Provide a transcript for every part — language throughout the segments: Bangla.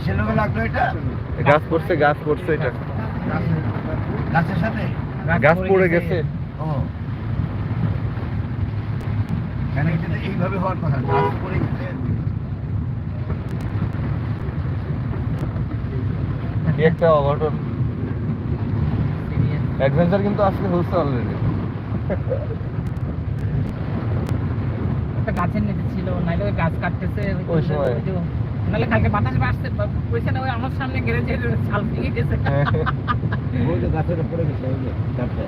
কিসের লোকে লাগল এটা? গাছ পড়ছে গাছ পড়ছে এটা। গাছের সাথে? গাছ পড়ে গেছে। ও। কেন এটা এইভাবে হওয়ার কথা? গাছ পড়ে গেছে। একটা অঘটন। অ্যাডভেঞ্চার কিন্তু আজকে হচ্ছে অলরেডি একটা গাছের নিচে ছিল নাইলে গাছ কাটতেছে ওই সময়। নাহলে কালকে বাতাস আসতে কইছে না, ওই আমার সামনে গ্যারেজে ছাল ভেঙে গেছে। ওই তো গাছের উপরে গেছে ওই যে গাছটা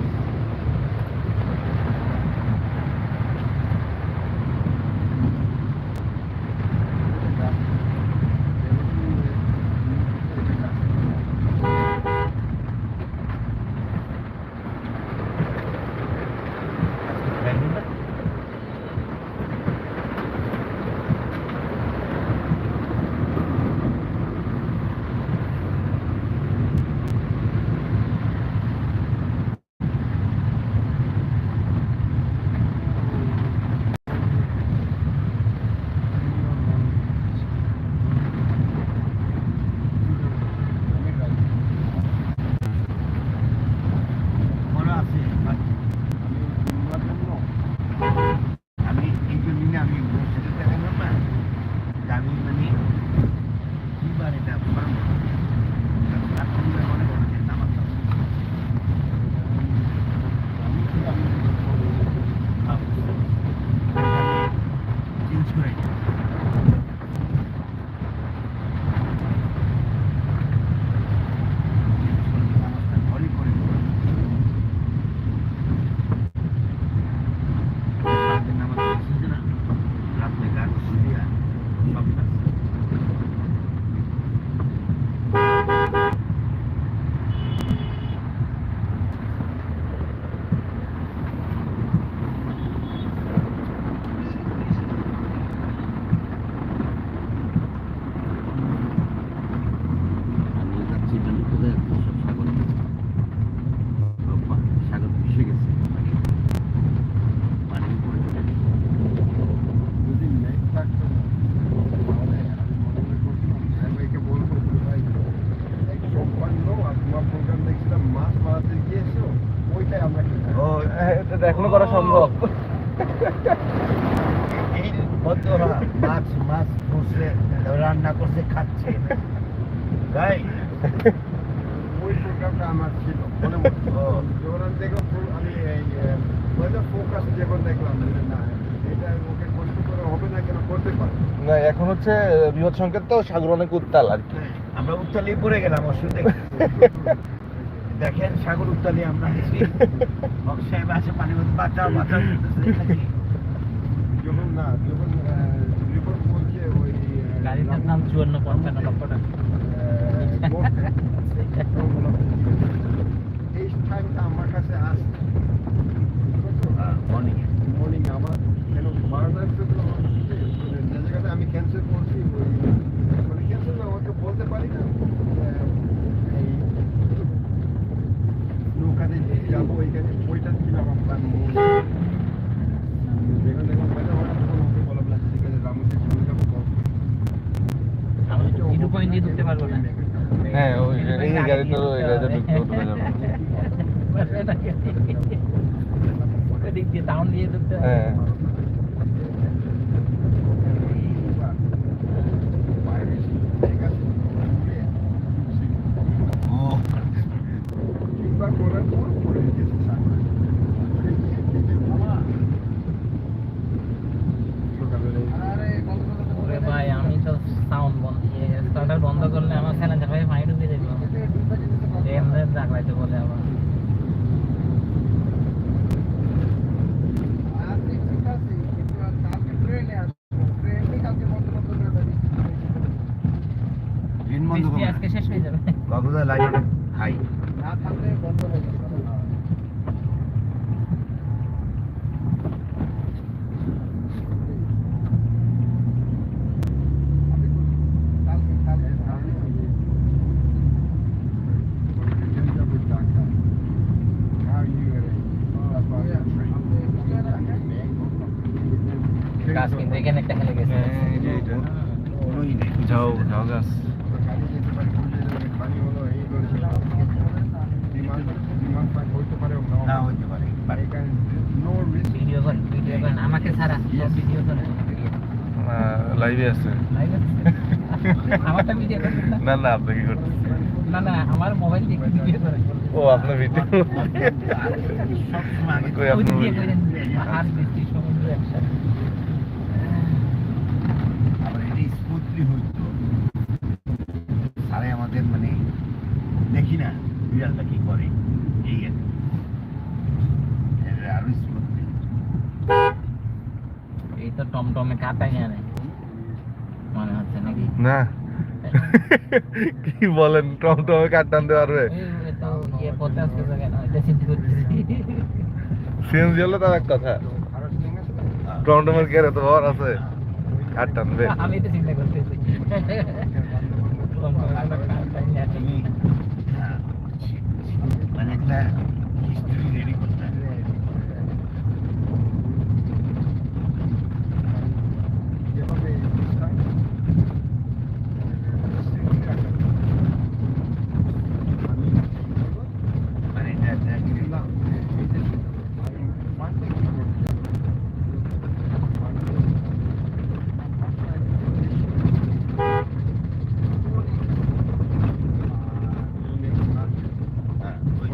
মনে আছে আমি এই জন্য না আমি বসে দেখালাম না যে আমি মানে কিবার এটা পারব এখন মনে করো যে আমার চেঞ্জ করে ঘরে করে সারাদিন আমার পরিস্থিতি না রাত্রে গাছ শুয়ে সব কাজ আমি যাচ্ছি মানে কোথায় যাচ্ছি সব সাগর বাবা, সাগর ভেসে গেছে পানি পড়ে চলে যদি নেট থাকতো না তাহলে আমি মনে মনে করছিলাম ভাইকে বলব যে ভাই এক সোমবার নো আর তোমার প্রোগ্রাম দেখছিলাম মাছ মারাতে গিয়েছো ওইটাই আমরা খেতাম ও এটা এখনও করা সম্ভব এই বন্ধুরা মাছ মাছ বসে রান্না করছে খাচ্ছে তাই ওই প্রোগ্রামটা আমার ছিল মনে যখন আমি দেখলাম আমি ফোকাস যখন দেখলাম না এটা ওকে কষ্ট করে হবে না কেন করতে পারে না এখন হচ্ছে বৃহৎ সংকেত তো সাগর অনেক উত্তাল আর কি। আমরা উত্তালি পড়ে গেলাম অসুবিধা দেখেন সাগর উত্তালি আমরা সাহেব আছে পানি বাঁচাও বাঁচাও যখন না যখন ওই আহ, গাড়িটার নাম চুয়ান্ন পঞ্চান্ন লক্ষ টাকা। এই টাইমটা আমার কাছে আসছে এ। মর্নিং আমার। কেন বারোটার তো যে জায়গাটা আমি ক্যান্সেল করছি মানে ক্যান্সেল আমাকে বলতে পারি না। এই নৌকাতে যাব ওইখানে ওইটা ছিল আমার প্ল্যান যেখানে দেখলাম মজা হঠাৎ তখন ওকে বললাম না ঠিক আছে রামুতে চলে যাব আমি জিরো দিয়ে ঢুকতে পারব না। হ্যাঁ ওই এই গাড়ি তো এই গাড়িতে ঢুকতে ঢুকে যাবে ওদিক দিয়ে টাউন দিয়ে ঢুকতে হ্যাঁ বাইরে ঠিক আছে ও চিন্তা করার পর পড়ে গেছে সামনে ওরে ভাই আমি তো সাউন্ড বন্ধ স্টার্টার বন্ধ করলে আমার স্যালেন্সার ভাই পানি ঢুকে দেখল এমনি জাগলাইতে বলে আবার। বন্ধ আজকে শেষ হয়ে যাবে। বাবুদা লাইনে খাই গাছ কিন্তু এখানে একটা খেলে গেছে। যাও যাও গাছ আমাকে ছাড়া ভিডিও লাইভে আছে। না না না না মোবাইল দেখে ভিডিও করে ও আপনার স্মুথলি হইতো সারে আমাদের মানে দেখি না বিড়ালটা কি করে এই আর আরও এই তো টমটমে কাটাই আনে। মনে হচ্ছে নাকি? না। কি বলেন টমটমে কাটান দেওয়া পারবে? সিএনজি হলে তার এক কথা। আরও? টমটমের কেরে তো হওয়ার আছে। কাট টানবে? আমি তো চিন্তা করতেছি। মানে একটা হিস্ট্রি রেডি করতে হবে যেভাবে ডিসকাউন্ট আমি মানে এটা একটা না এটা আমি ফান্ডিং হ্যাঁ, ওই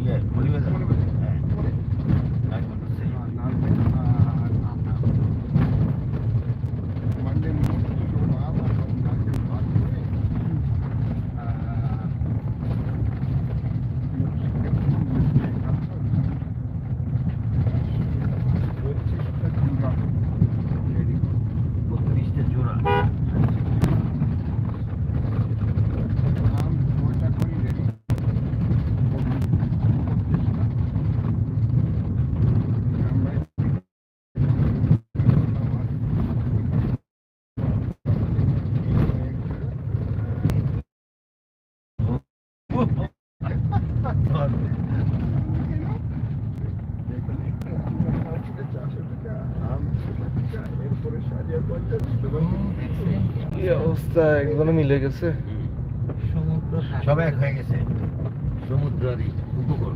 ইয়ে, মৌলভীবাজার। হ্যাঁ, আমি বলতেছি। Monday morning to Baba from Nagpur Parkway. বত্রিশটা জোড়া এরপরে সাজিয়া পঞ্চাশ কি অবস্থা একদম মিলে গেছে। সমুদ্র সব এক হয়ে গেছে। সমুদ্র আর এই উপকূল।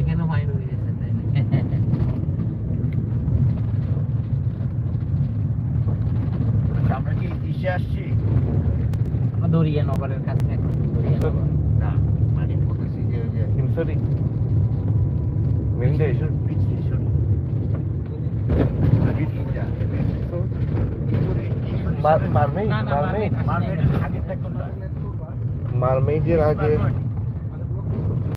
এখানে মাইন্ড হয়ে গেছে তাই না? আচ্ছা, আমরা কি ইসে আসছি? আমরা দরিয়া নগরের কাছে এখন দরিয়া নগর। না মানে বলতেছি যে ওই যে হিমসরি। মেইন স্টেশন বিচ স্টেশন মারমেই না, না, মারমেই মারমেড। মারমেড আগেরটা কোনটা মারমেইডের আগে মারমেড।